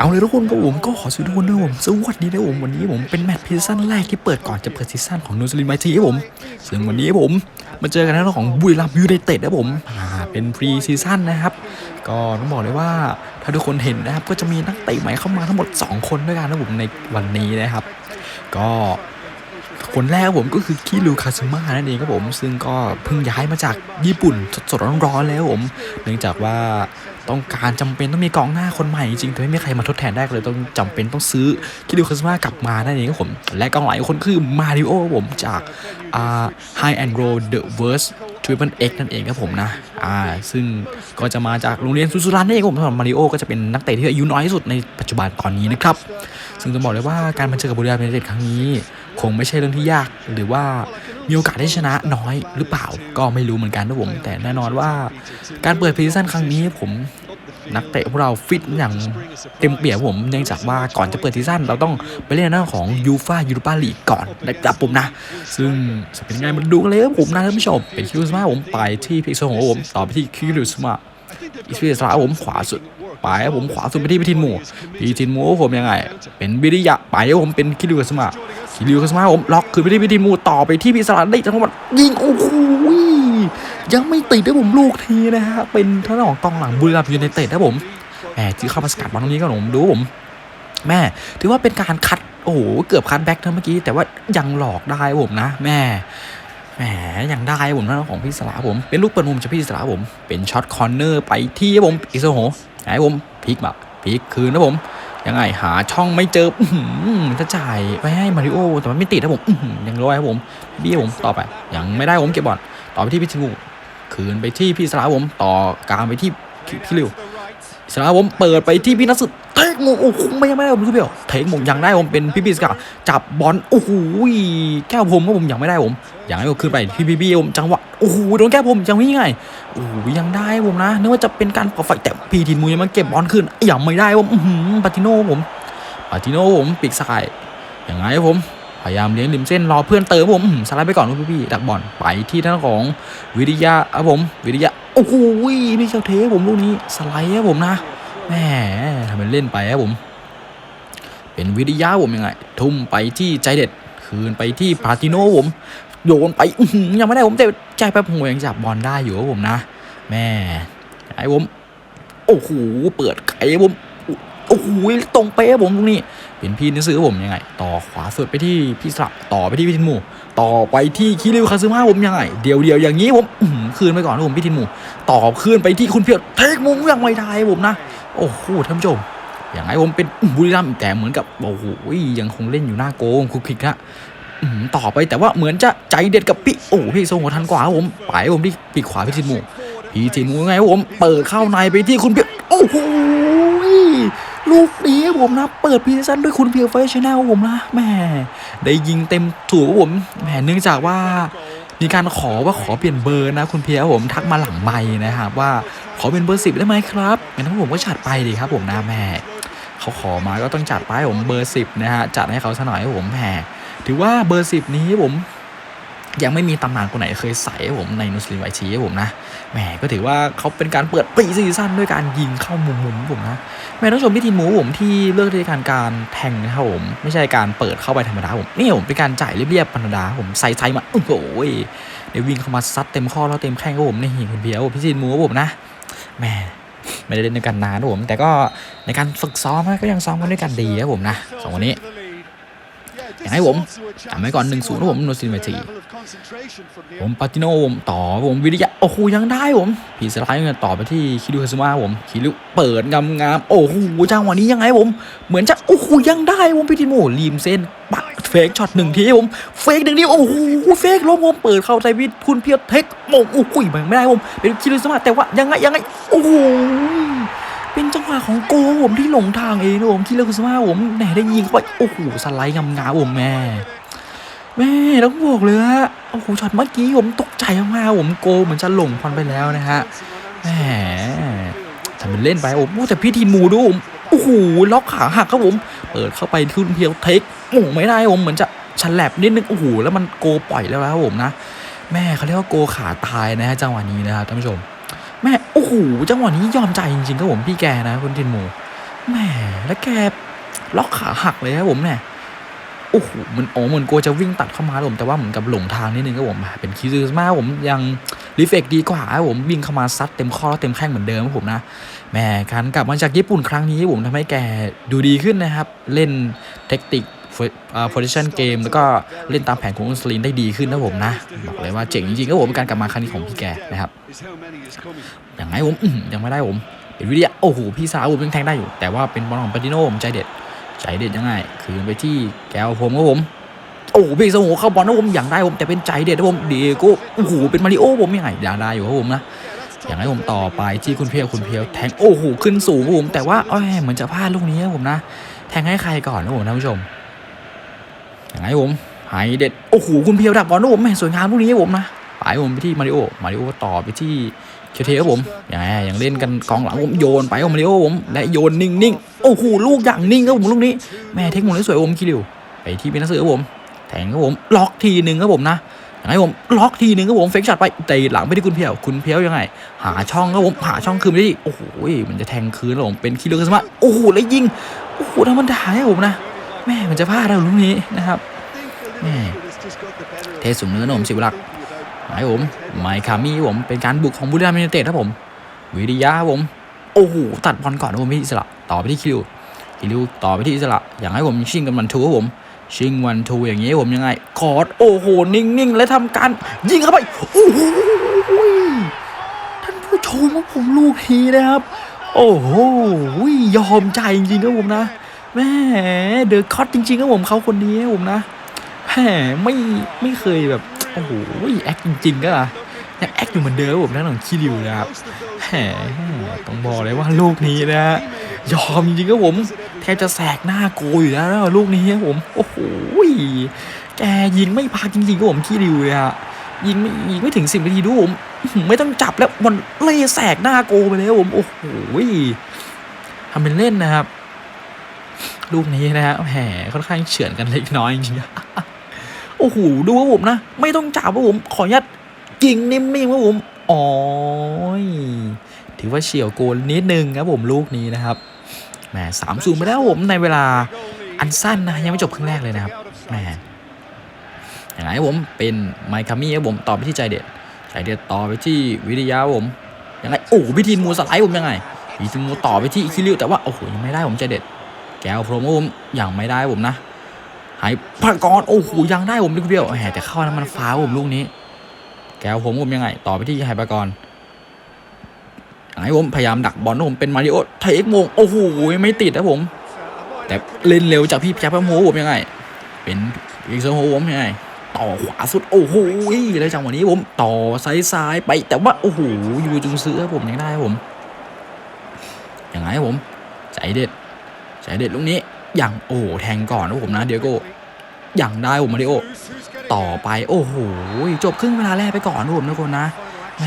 เอาเลยทุกคนครับผมก็ขอสวัสดีทุกคนด้วยผมสวัสดีนะผมวันนี้ผมเป็นแมตช์พรีซีซั่นแรกที่เปิดก่อนจะเปิดซีซั่นของนูซลินไมทีครับผมซึ่งวันนี้ผมมาเจอกันในเรื่องของบุรีรัมยูไนเต็ดนะผมอ่าเป็นพรีซีซั่นนะครับ ก็ต้องบอกเลยว่าถ้าทุกคนเห็นนะครับก็จะมีนักเตะใหม่เข้ามาทั้งหมด 2 คนด้วยกันนะผมในวันนี้นะครับ ก็คนแรกผมก็คือคิริวคาซึมะนั่นเองครับผม ซึ่งก็เพิ่งย้ายมาจากญี่ปุ่นสดๆร้อนๆแล้วผม เนื่องจากว่า ต้องการจำเป็นต้องมีกองหน้าคนใหม่จริงๆแต่ไม่มีใครมาทดแทนได้เลยต้องจำเป็นต้องซื้อคิริวคาซึมะกลับมานั่นเองครับผม และกองหลังคนคือมาริโอผมจากอ่า High and Roll The Verse Triple X นั่นเองครับผมนะอ่าซึ่งก็จะมาจากโรงเรียนซูซูรันนั่นเองครับผมสำหรับมาริโอก็จะเป็นนักเตะที่อายุน้อยที่สุดในปัจจุบันตอนนี้นะครับ ซึ่งต้องบอกเลยว่าการมาเจอกับบุรีรัมย์ยูไนเต็ดครั้งนี้ คงไม่ใช่เรื่องที่ยาก หรือว่ามีโอกาสได้ชนะน้อยหรือเปล่าก็ไม่รู้เหมือนกันนะผมแต่แน่นอนว่าการเปิดพรีซีซั่นครั้งนี้ผมนักเตะพวกเราฟิตอย่างเต็มเปี่ยมผมเนื่องจากว่าก่อนจะเปิดซีซั่นเราต้องไปเล่นหน้าของยูฟายูโรปาลีกก่อนนะครับผมนะ ซึ่งจะเป็นยังไงมาดูกันเลยครับผมนะท่านผู้ชมเป็นคิวสมาผมไปที่พิกโซของผม ต่อไปที่คิวสมาอิสเปียสลาผมขวาสุดไปครับผมขวาสุดไปที่พิทินหมูพิทินหมูผมยังไง เป็นวิริยะไปครับผมเป็นคิริวกัสมา คิริวกัสมาผมล็อกคือไปที่พิทินหมู่ต่อไปที่พิสลได้จังหวะยิงโอ้โหยังไม่ติดนะผมลูกทีนะฮะเป็นทางด้านของกองหลังบุรีรัมย์ยูไนเต็ดนะผมแหมที่เข้ามาสกัดบอลตรงนี้ก็ผมดูผม แม่ถือว่าเป็นการคัดโอ้โหเกือบคัดแบ็กนะเมื่อกี้แต่ว่ายังหลอกได้ผมนะ แม่แหมยังได้ผมนะของพี่สลาผมเป็นลูกเปิดมุมจากพี่สลาผมเป็นช็อตคอร์เนอร์ไปที่ผมอิโซโหไอ้ผมพลิกแบบพลิกคืนนะผม ยังไงหาช่องไม่เจอถ้าจะจ่ายไปให้มาริโอแต่มันไม่ติดนะผมยังร้อยครับผมบี้ผมต่อไปยังไม่ได้ผมเก็บบอลต่อไปที่พิชิงูคืนไปที่พี่สลาผมต่อกลางไปที่พี่ริว สลาผมเปิดไปที่พี่นัสุดเทคมงโอ้โหไม่ยังไม่ได้ผมทุกเดียวเทคโมงยังได้ผมเป็นพี่พี่สกาจับบอลโอ้โหแก้วผมก็ผมยังไม่ได้ผมยังให้ผมขึ้นไปพี่พี่พี่ผมจังหวะโอ้โหโดนแก้วผมยังไม่ยังไงโอ้โหยังได้ผมนะนึกว่าจะเป็นการปล่อยไฟแต่พีทีนมือยังมาเก็บบอลขึ้นยังไม่ได้ผมอื้อหือปาติโน่ผมปาติโน่ผมปีกซ้ายยังไงผม พยายามเลี้ยงริมเส้นรอเพื่อนเติมผมสไลด์ไปก่อนพี่พี่ดักบอลไปที่ท่างของวิริยะครับผม วิริยะโอ้โหนี่เจ้าเทผมลูกนี้สไลด์ครับผมนะแหมทำเป็นเล่นไปครับผม เป็นวิริยะผมยังไง ทุ่มไปที่ใจเด็ด คืนไปที่ปาติโนผมโยนไปยังไม่ได้ผมแต่ใจแป๊บผมยังจับบอลได้อยู่ครับผมนะ แม่ไอ้ผมโอ้โหเปิดไก่ผมโอ้โหตรงเป๊ะผมตรงนี้ เป็นพี่นิซื้อผมยังไง ต่อขวาสุดไปที่พี่สระต่อไปที่พี่ทินมู ต่อไปที่คิริวคาซึมะผมยังไง เดียวเดียวอย่างนี้ผมคืนไปก่อนนะผมพี่ทินมู ต่อคืนไปที่คุณเพียวเทคมุมยังไม่ได้ผมนะ โอ้โหท่านผู้ชมอย่างไรผมเป็นบุรีรัมย์แต่เหมือนกับโอ้โหยังคงเล่นอยู่หน้าโกงคุกคิกนะต่อไปแต่ว่าเหมือนจะใจเด็ดกับพี่โอ้พี่ทรงหัวทันกว่าผมไปผมที่ปีกขวาพี่ทินมูพี่ทินมูไงครับผมเปิดเข้าในไปที่คุณเพียวโอ้โห ลูกนี้ผมนะ เปิดพรีเซนต์ด้วยคุณเพียวไฟชแนลผมนะแหม่ได้ยิงเต็มถูกผมแหมเนื่องจากว่ามีการขอว่าขอเปลี่ยนเบอร์นะ คุณเพียรับผมทักมาหลังไม่นะครับว่าขอเป็นเบอร์สิบได้ไหมครับงั้นผมก็จัดไปดีครับผมนะแม่เขาขอมาก็ต้องจัดไปผมเบอร์สิบนะฮะจัดให้เขาซะหน่อยผมแหมถือว่าเบอร์สิบนี้ผม ยังไม่มีตำนานคนไหนเคยใส่ผมในนุสลิมไวชีผมนะแหมก็ถือว่าเขาเป็นการเปิดปีซีซั่นด้วยการยิงเข้ามุมมุมผมนะแม่ต้องชมพี่ทีมูผมที่เลือกที่การการแทงนะครับผม ไม่ใช่การเปิดเข้าไปธรรมดาผมนี่ผมเป็นการจ่ายเรียบๆธรรมดาผมใส่ไซมาโอ้โหเดี๋ยววิ่งเข้ามาซัดเต็มข้อแล้วเต็มแข้งครับผมนี่คุณเพียวพี่ทีมูผมนะแหมไม่ได้เล่นด้วยกันนานผม แต่ก็ในการฝึกซ้อมก็ยังซ้อมกันด้วยกันดีครับผมนะสองวันนี้ อยากให้ผมจำไว้ก่อน1-0นะผมโนซินเวทีผมปาติโนผมต่อผมวิริยะโอ้โหยังได้ผมผีสไลด์เนี่ยต่อไปที่คิริคาซึมะผมคิริเปิดงามงามโอ้โหจังหวะนี้ยังไงผม เหมือนจะโอ้โหยังได้ผมพี่ทิโมรีมเส้นปักเฟกช็อตหนึ่งทีผมเฟกหนึ่งทีโอ้โหเฟกล้มผมเปิดเข้าใจวิทคุณเพียรเทคโมงโอ้โหมันไม่ได้ผมเป็นคิริคาซึมะแต่ว่ายังไงยังไงโอ้โห เป็นจังหวะของโกผมที่หลงทางเองนะผมคิริวคาซึมะผมแหนได้ยิงเข้าไปโอ้โหสไลด์งามๆผมแม่แม่ต้องบอกเลยฮะโอ้โหช็อตเมื่อกี้ผมตกใจมากผมโกเหมือนจะหลงพรไปแล้วนะฮะแหมทำเป็นเล่นไปโอ้โหแต่พี่ทีมหมูดูผมโอ้โหล็อกขาหักครับผม เปิดเข้าไปทุนเพียวเทคโอ้ไม่ได้ผมเหมือนจะฉลับนิดนึงโอ้โหแล้วมันโกปล่อยแล้วครับผมนะ แม่เขาเรียกว่าโกขาตายนะฮะจังหวะนี้นะครับท่านผู้ชม แม่ หจังหวะนี้ยอมใจจริงๆครับผมพี่แกนะคุณทีมหมูแหมแล้วแกล็อกขาหักเลยครับผมเนี่ยโอ้โหมันโอ้เหมือนกลัวจะวิ่งตัดเข้ามาผมแต่ว่าเหมือนกับหลงทางนิดนึงครับผมเป็นคิซึมาผมยังรีเฟกดีกว่าครับผมวิ่งเข้ามาซัดเต็มข้อแล้วเต็มแข้งเหมือนเดิมครับผมนะแหมการกลับมาจากญี่ปุ่นครั้งนี้ผมทำให้แกดูดีขึ้นนะครับ เล่นเทคนิคโพซิชันเกมแล้วก็เล่นตามแผนของอุสลินได้ดีขึ้นนะผมนะ บอกเลยว่าเจ๋งจริงๆครับผมการกลับมาครั้งนี้ของพี่แกนะครับ อย่างไงผมยังไม่ได้ผมเป็นวิทยาโอ้โหพี่สาวผมยังแทงได้อยู่ แต่ว่าเป็นบอลของปาติโนผมใจเด็ดใจเด็ดยังไงคืนไปที่แก้วผมครับผมโอ้โหพี่สมโหเข้าบอลนะผมอย่างได้ผมแต่เป็นใจเด็ดนะผมเดียโก้โอ้โหเป็นมาริโอผมยังไงอย่างได้อยู่ครับผมนะอย่างไรผมต่อไปที่คุณเพียวคุณเพียวแทงโอ้โหขึ้นสูงผมแต่ว่าเอ้ยเหมือนจะพลาดลูกนี้ครับผมนะ แทงให้ใครก่อนนะผมท่านผู้ชม อย่างไรผมหายเด็ดโอ้โหคุณเพียวดักบอลนะผมแม่สวยงามลูกนี้ครับผมนะไปผมไปที่มาริโอมาริโอต่อไปที่ เคียวเทครับผมยังไงยังเล่นกันกองหลังผมโยนไปผมมาริโอผมและโยนนิ่งๆโอ้โหลูกอย่างนิ่งครับผมลูกนี้แม่เทคโนโลยสวยผมคิริวไปที่เป็นนักสือครับผมแทงครับผมล็อกทีหนึ่งครับผมนะยังไงผมล็อกทีหนึ่งครับผมเฟกช็อตไปตีหลังไปที่คุณเพียวคุณเพียวยังไง หาช่องครับผมหาช่องคืนไปที่โอ้โหมันจะแทงคืนแล้วผมเป็นคิริวกันสมาโอ้โหแล้วยิงโอ้โหธรรมดาครับผมนะแม่มันจะพลาดแล้วลูกนี้นะครับแม่เทสูงเนื้อนมสิบลักห มายผมไมคามี่ผมเป็นการบุกของบุรีรัมย์ยูไนเต็ดครับผม วิริยะผม โอ้โหตัดบอลก่อนนะผมพี่อิสระ ต่อไปที่คิวคิวต่อไปที่อิสระ อยางให้ผมชิงกันวันทูครับผม ชิงวันทูอย่างนี้ผมยังไงคอร์ดโอ้โหนิ่งๆและทำการยิงเข้าไปโอ้โหท่านผู้ชมว่าผมลูกทีนะครับ โอ้โหยอมใจจริงๆครับผมนะแม่เดอะคอตจริงๆครับผมเขาคนนี้ผมนะแหมไม่ไม่เคยแบบ โอ้โหแอคจริงๆก็อะยังแอคอยู่เหมือนเดิมผมนั่นของคิริวนะครับแหมต้องบอกเลยว่าลูกนี้นะฮะยอมจริงๆครับผม แทบจะแสกหน้าโกอยู่แล้วนะลูกนี้ครับผม โอ้โหแกยิงไม่พักจริงๆครับผมคิริวเลยอะยิงไม่ยิงไม่ถึงสิบนาทีดูผมอื้อหือไม่ต้องจับแล้วมันเล่แสกหน้าโกไปเลยผมโอ้โหทำเป็นเล่นนะครับ ลูกนี้นะฮะแหมค่อนข้างเฉือนกันเล็กน้อยจริงๆ โอ้โหดูครับผมนะ ไม่ต้องจับครับผมขออนุญาตยิงนิ่มๆครับผมอ๋อยถือว่าเฉียวโกนนิดนึงครับผมลูกนี้นะครับแหมสามศูนย์ไปแล้วผมในเวลาอันสั้นนะยังไม่จบครึ่งแรกเลยนะครับแหมอย่างไรผมเป็นไมคามี่ครับผมต่อไปที่ใจเด็ดใจเด็ดต่อไปที่วิทยาผมยังไงโอ้โหพิธีมูสไลด์ผมยังไงพิธีมูต่อไปที่อิคิริวแต่ว่าโอ้โหยังไม่ได้ผมใจเด็ดแก้วพรหมผมยังไม่ได้ผมนะ หายพากรโอ้โหยังได้ผมลูกเดียวแหมแต่เข้าแล้วมันฟ้าผมลูกนี้ แกวผมผมยังไง ต่อไปที่ไฮปากรไอ้ผมพยายามดักบอลนะผมเป็นมาริโอเทคโมงโอ้โหไม่ติดนะผม แต่เล่นเร็วจากพี่แจ๊บโมผมยังไง เป็นอีกโซโฮผมยังไงต่อขวาสุดโอ้โหแล้วจังหวะนี้ผม ต่อซ้ายซ้ายไปแต่ว่าโอ้โหอยู่จุงซื้อผมยังได้ผมยังไงผมใจเด็ดใจเด็ดลูกนี้ อย่างโอ้แทงก่อนนะผมนะเดียโก้อย่างได้ผมมาริโอต่อไปโอ้โหจบครึ่งเวลาแรกไปก่อนนะผมทุกคนนะแหม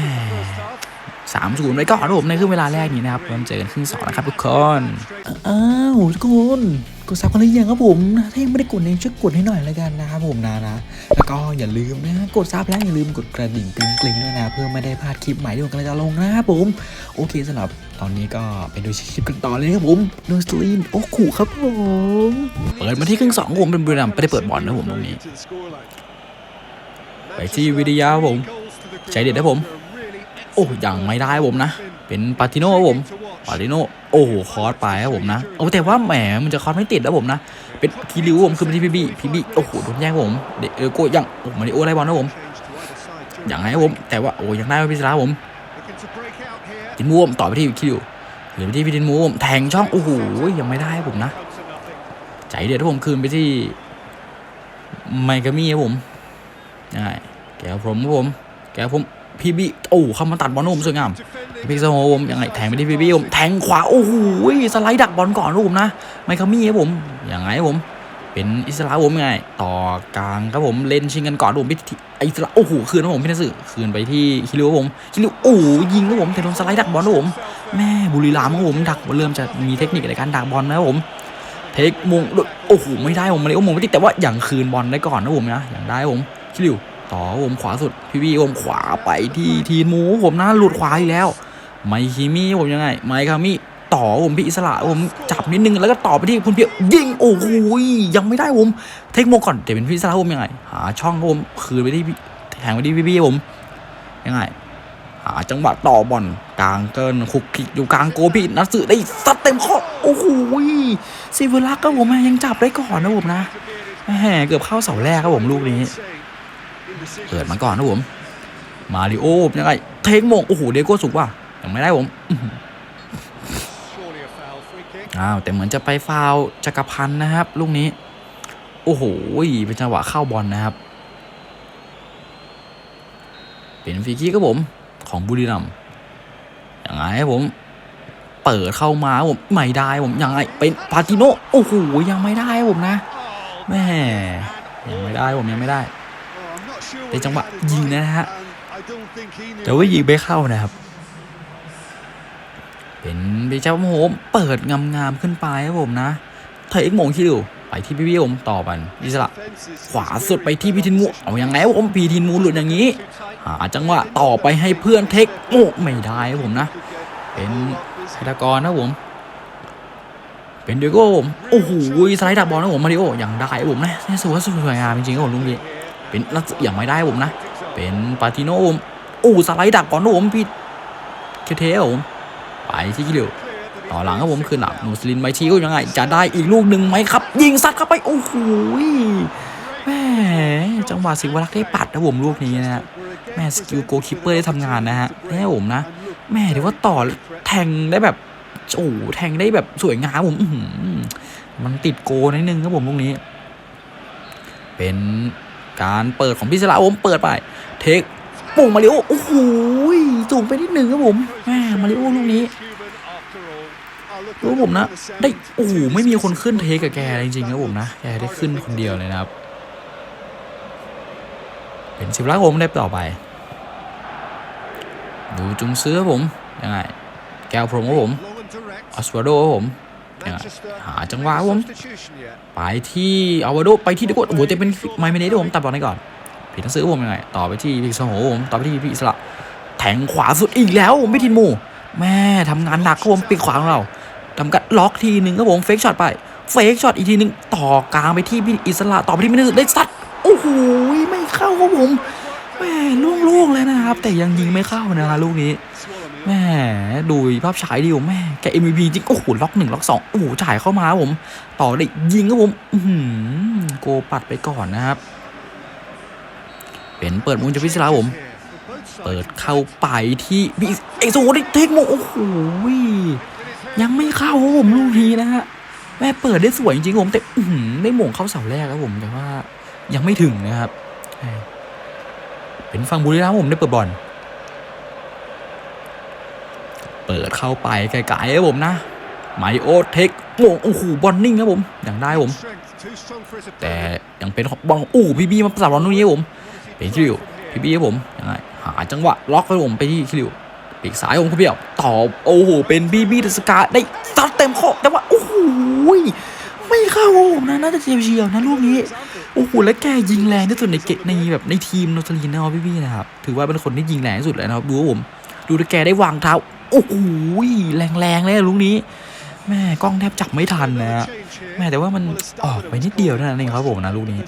สามศูนย์ไปก่อนนะผมในครึ่งเวลาแรกนี้นะครับเราเจอกันครึ่งสองนะครับทุกคนอ้าวทุกคน กดซับกันหรือยังครับผมนะถ้ายังไม่ได้กดเนี่ยช่วยกดให้หน่อยแล้วกันนะครับผมนะนะแล้วก็อย่าลืมนะกดซับแล้วอย่าลืมกดกระดิ่งกริ๊งกริ๊งด้วยนะ เพื่อไม่ได้พลาดคลิปใหม่ที่ผมกำลังจะลงนะครับผม โอเคสำหรับตอนนี้ก็ไปดูคลิปกันต่อเลยครับผมโนสลีนโอ้ขู่ครับผมเปิดมาที่ครึ่งสองผมเป็นบุรีรัมย์ไม่ได้เปิดบอลนะผมตรงนี้ ไปที่วิทยาผมใจเด็ดนะผม โอ้ยังไม่ได้ผมนะ เป็นปาติโน่ผม ปาติโนโอ้โหคอร์สไปครับผมนะโอ้แต่ว่าแหมมันจะคอร์สไม่ติดแล้วผมนะ เป็นคีริวผมคือเป็นที่พี่บี้พี่บี้โอ้โหโดนแย่งผมเด็กเออโกยังโอ้มาริโอไล่บอลนะผมอย่างไรผม แต่ว่าโอ้ยังได้พิซซ่าผมดินมูมต่อไปที่คิวหรือไปที่พี่ดินมูมแทงช่องโอ้โหยังไม่ได้ผมนะ ใจเด็ดผมคืนไปที่ไมกามี่ครับผมง่ายแกวผมครับผม แกวผมพี่บี้โอ้เข้ามาตัดบอลนะผมสวยงาม พี่สโฮผมยังไงแทงไปที่พี่บี้ผมแทงขวาโอ้โหสไลด์ดักบอลก่อนนะผมนะไมคามี่ครับผมยังไงผมเป็นอิสระผมไง ต่อกลางครับผมเล่นชิงกันก่อนรับผมพิธีอิสระโอ้โหคืนนะผมพี่นัสื่อคืนไปที่คิริวผมคิริวโอ้ยิงครับผมแต่โดนสไลด์ดักบอลนะผมแม่บุรีรัมย์ครับผมดักเริ่มจะมีเทคนิคในการดักบอลนะครับผมเทคมงโอ้โหไม่ได้ผมมาเลยโอ้โหไม่ติดแต่ว่าอย่างคืนบอลได้ก่อนนะผมนะอย่างได้ผมคิริวต่อผมขวาสุดพี่พี่ผมขวาไปที่ทีนมูผมนะหลุดขวาอีกแล้ว ไมคิมี่ผมยังไง ไมคามี่ต่อผมพี่อิสระผมจับนิดนึงแล้วก็ต่อไปที่คุณเพียวยิงโอ้โหยังไม่ได้ผมเทคโมก่อนแต่เป็นพี่อิสระผมยังไง หาช่องผมคืนไปที่แทงไปที่พี่พี่ผมยังไงหาจังหวะต่อบอลกลางเกินคุกคิกอยู่กลางโกพี่นัทสึได้ซัดเต็มข้อโอ้โหซิเวลักก็ผมยังจับได้ก่อนนะผมนะแหมเกือบเข้าเสาแรกครับผมลูกนี้เปิดมาก่อนนะผมมาริโอยังไงเทคโมงโอ้โหเดโก้สุกว่ะ ยังไม่ได้ผมอื้อหืออ้าวแต่เหมือนจะไปฟาวล์จักรพันธ์นะครับ ลูกนี้ โอ้โหเป็นจังหวะเข้าบอลนะครับ เป็นฟรีคิกครับผม ของบุรีรัมย์ยังไงครับผม เปิดเข้ามาครับผมไม่ได้ผมยังไงเป็นปาติโนโอ้โหยังไม่ได้ครับผมนะแม่ยังไม่ได้ผมยังไม่ได้ในจังหวะยิงนะฮะแต่ว่ายิงไม่เข้านะครับ ดีเจ้าโหมเปิดงามๆขึ้นไปครับผมนะเทคโมงคิวไปที่พี่พี่ผมต่อบันอิสระขวาสุดไปที่พีทินมูเอาอย่างไงครับผมพีทินมูหลุดอย่างนี้หาจังหวะต่อไปให้เพื่อนเทคโมไม่ได้ครับผมนะ เป็นไฮดากรนะผมเป็นเดโก้ผมโอ้โหสไลด์ดับบอลนะผมมาริโออย่างได้ผมนะนี่สวยสวยงามจริงๆครับผมลุงนี้เป็นนักอย่างไม่ได้ผมนะ เป็นปาติโนผมโอ้สไลด์ดักก่อนนะผมพี่เคเทครับผมไปที่กิเลว ต่อหลังครับผมคือหลังนูสลินไมชีก็ยังไง จะได้อีกลูกหนึ่งไหมครับ ยิงซัดเข้าไปโอ้โหแม่จังหวะสิวรักษ์ได้ปัดนะผมลูกนี้นะฮะแม่สกิลโกคิปเปอร์ได้ทำงานนะฮะแม่ผมนะ แม่ถือว่าต่อแทงได้แบบโอ้แทงได้แบบสวยงามผมมันติดโกนิดนึงครับผมลูกนี้ เป็นการเปิดของพิศระผมเปิดไป เทคปุ่งมาริโอโอ้โหสูงไปนิดหนึ่งครับผมแม่มาริโอลูกนี้ รู้ผมนะ ได้โอ้ไม่มีคนขึ้นเทคกับแกจริงๆครับผมนะแกได้ขึ้นคนเดียวเลยนะครับ เป็นสิบลักผมได้ต่อไป ดูจุงซื้อผมยังไงแก้วพรมผมออสวาโดผมยังไงหาจังหวะผมไปที่อาวาโดไปที่เดโกโอ้โหแต่เป็นไมเมเนสผมตัดบอลได้ก่อนผิดหนังสือผมยังไงต่อไปที่พิกซโหผมต่อไปที่พี่อิสระแทงขวาสุดอีกแล้วผมไม่ทินมูแม่ทำงานหนักครับผมปีกขวาของเรา ทำการล็อกทีหนึ่งครับผมเฟกช็อตไปเฟกช็อตอีกทีหนึ่งต่อกลางไปที่พี่อิสระต่อไปที่มินิได้ซัดโอ้โหไม่เข้าครับผมแม่ล่วงๆเลยนะครับ แต่ยังยิงไม่เข้านะครับลูกนี้แม่ดูภาพฉายดีผมแม่แก MVP จริงโอ้โหล็อกหนึ่งล็อกสองโอ้โหจ่ายเข้ามาผม ต่อได้ยิงครับผมอื้อหือโกปัดไปก่อนนะครับ เป็นเปิดมุมจากพิศราผม เปิดเข้าไปที่บีเอ็กโซได้เทคโมโอ้โห ยังไม่เข้าผมลูกนี้นะฮะแม่เปิดได้สวยจริงๆผมแต่อืได้หม่งเข้าเสาแรกครับผมแต่ว่ายังไม่ถึงนะครับ เป็นฝั่งบุรีรัมย์ผมได้เปิดบอลเปิดเข้าไปไกลๆครับผมนะไมโอเทคโมงโอ้โหบอลนิ่งครับผมอย่างได้ผม แต่ยังเป็นของบอลอู้พี่บีมาประสานบอลตรงนี้ครับผมเป็นคิริวพี่บีครับผมยังไงหาจังหวะล็อกครับผมไปที่คิริว ปีกซ้ายผมคุณเพียวต่อโอ้โหเป็นบีบีเดสกาได้ซัดเต็มข้อแต่ว่าโอ้โหไม่เข้าครับผมนะน่าจะเฉียวๆนะลูกนี้โอ้โหแล้วแกยิงแรงที่สุดในเกตในแบบในทีมโนตาลีนนะครับพี่บีนะครับถือว่าเป็นคนที่ยิงแรงที่สุดเลยนะครับดูครับผมดูแต่แกได้วางเท้าโอ้โหแรงๆเลยอะลูกนี้แม่กล้องแทบจับไม่ทันนะฮะแม่แต่ว่ามันออกไปนิดเดียวเท่านั้นเองครับผมนะลูกนี้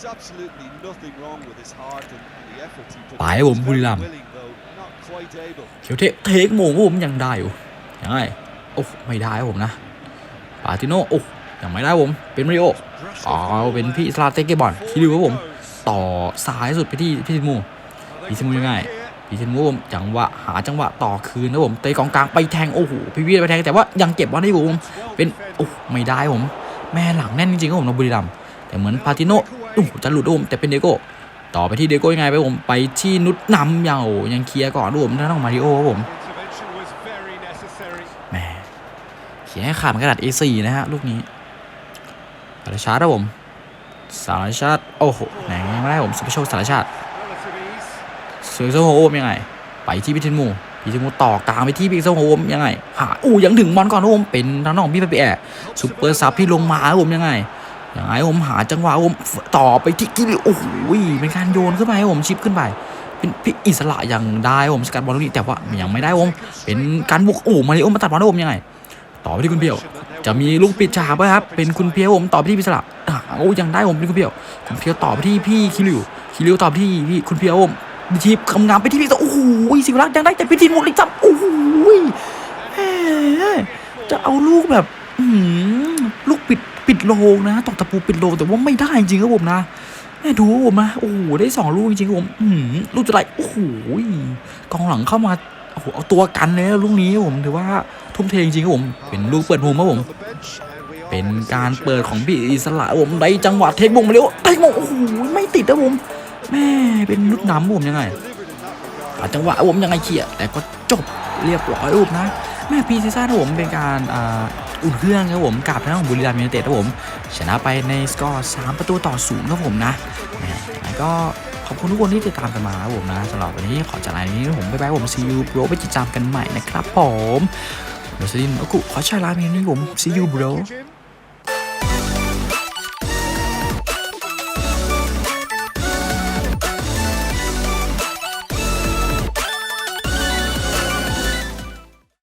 ไปผมบุรีรัมย์ เขียวเทเทคโมงผมยังได้อยู่ยังไงโอ้ไม่ได้ผมนะปาติโนโอ้ยังไม่ได้ผมเป็นมาริโออ๋อเป็นพี่สลาเตเกบอลคิริวครับผม ต่อซ้ายสุดไปที่พี่ซิมูพี่ซิมูยังไงพี่เชนมูผมจังหวะหาจังหวะต่อคืนนะผมเตะกองกลางไปแทงโอ้โหพี่วีไปแทงแต่ว่ายังเก็บบอลได้อยู่ผมเป็นโอ้ไม่ได้ผม แม่หลังแน่นจริงๆครับผมนบุรีรัมแต่เหมือนพาติโนโอ้โหจะหลุดผมแต่เป็นเดโก้ ต่อไปที่เดโก้ยังไงไปผมไปที่นุชนำเยังโอ้ยังเคลียร์ก่อนรับผมทางด้านของมาริโอครับผมแหมเขียนให้ขาดเหมือนกระดาษ A4 นะฮะลูกนี้สารชาติครับผมสารชาติโอ้โหไหนไม่ได้ผมสเปเชียลสารชาติเสือโซโฮมยังไง ไปที่พิทินมูพิทินมูต่อกลางไปที่พิกโซโฮมยังไงหาอู้ยังถึงบอลก่อนนะผมเป็นทางน้องพี่ไปแอะซุปเปอร์ซับที่ลงมาครับผมยังไง ยังไงผมหาจังหวะผมต่อไปที่กิลิโอ้โหเป็นการโยนขึ้นไปผมชิปขึ้นไป เป็นพี่อิสระยังได้ผมสกัดบอลลูกนี้แต่ว่ายังไม่ได้ผมเป็นการบุกโอ้มาริโอมาตัดบอลได้ผมยังไง ต่อไปที่คุณเพียวจะมีลูกปิดฉากไหมครับ เป็นคุณเพียวผมต่อไปที่พิศระโอ้ยังได้ผมเป็นคุณเพียว คุณเพียวต่อไปที่พี่คิริว คิริวต่อไปที่พี่คุณเพียวผมทีบคำงามไปที่พี่โอ้โหสิวรักยังได้แต่พิธีหมดเลยจับโอ้โหจะเอาลูกแบบลูกปิด ปิดโลงนะ ตอกตะปูปิดโลงแต่ว่าไม่ได้จริงครับผมนะแม่ดูครับผมนะโอ้โหได้สองลูกจริงครับผมอื้อหือลูกจะไรโอ้โหกองหลังเข้ามาโอ้โหเอาตัวกันเลยลูกนี้ผมถือว่าทุ่มเทจริงครับผม เป็นลูกเปิดมุมครับผม เป็นการเปิดของพี่อิสระผมได้จังหวะเทคมงมาเร็วเทคมงโอ้โหไม่ติดนะผมแม่เป็นนุดน้ำผมยังไงจังหวะผมยังไงเขี่ยแต่ก็จบเรียบร้อยครับผมนะ แม่พีซีซ่าครับผมเป็นการอ่า อุ่นเครื่องครับผมกับทางด้านของบุรีรัมย์ยูไนเต็ดครับผม ชนะไปในสกอร์3ประตูต่อศูนย์ครับผมนะแล้วก็ขอบคุณทุกคนที่ติดตามกันมาครับผมนะสำหรับวันนี้ขอจากรายนี้ผมบ๊ายบายผมซีอูโปรไปติดตามกันใหม่นะครับผมเดี๋ยวสวัสดีนะกุขอชาลาเมนี้ผมซีอูโปร